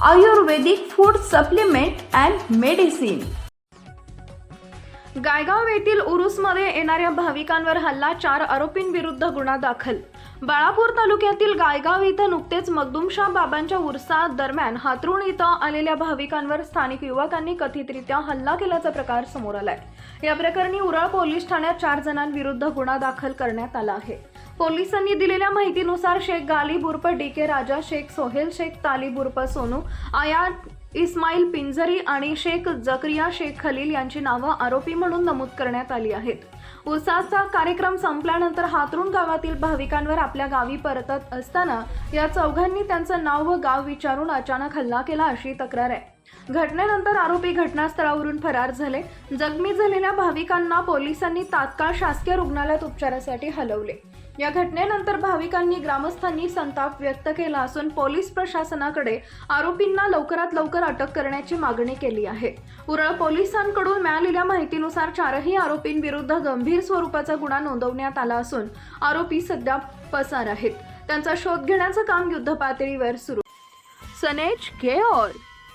Ayurvedic food supplement and medicine Gaygaon येथील उरुसमध्ये येणाऱ्या भाविकांवर हल्ला चार आरोपींविरुद्ध गुन्हा दाखल. बाळापूर तालुक्यातील गायगाव इथं नुकतेच मगदुमशाह बाबांच्या उरसात दरम्यान हातरुण इथं आलेल्या भाविकांवर स्थानिक युवकांनी कथितरित्या हल्ला केल्याचा प्रकार समोर आलाय. या प्रकरणी उराळ पोलीस ठाण्यात चार जणांविरुद्ध गुन्हा दाखल करण्यात आला आहे. पोलिसांनी दिलेल्या माहितीनुसार शेख गालिब उर्फ डी के राजा शेख सोहेल शेख तालिब उर्फ सोनू आया इस्माईल पिंजरी आणि शेख जकरिया शेख खलील यांची नावं आरोपी म्हणून नमूद करण्यात आली आहेत. उसाचा कार्यक्रम संपल्यानंतर हातरुण गावातील भाविकांवर आपल्या गावी परतत असताना या चौघांनी त्यांचं नाव व गाव विचारून अचानक हल्ला केला अशी तक्रार आहे. घटनेनंतर आरोपी घटनास्थळावरून फरार झाले. जखमी झालेल्या भाविकांना पोलिसांनी तात्काळ शासकीय रुग्णालयात उपचारासाठी हलवले. या घटनेनंतर भाविकांनी ग्रामस्थांनी संताप व्यक्त केला असून पोलीस प्रशासनाकडे आरोपींना लवकरात लवकर अटक करण्याची मागणी केली आहे. उरळ पोलिसांकडून मिळालेल्या माहितीनुसार चारही आरोपींविरुद्ध गंभीर स्वरूपाचा गुन्हा नोंदवण्यात आला असून आरोपी सध्या पसार आहेत. त्यांचा शोध घेण्याचं काम युद्धपातळीवर सुरू. सनेज केओर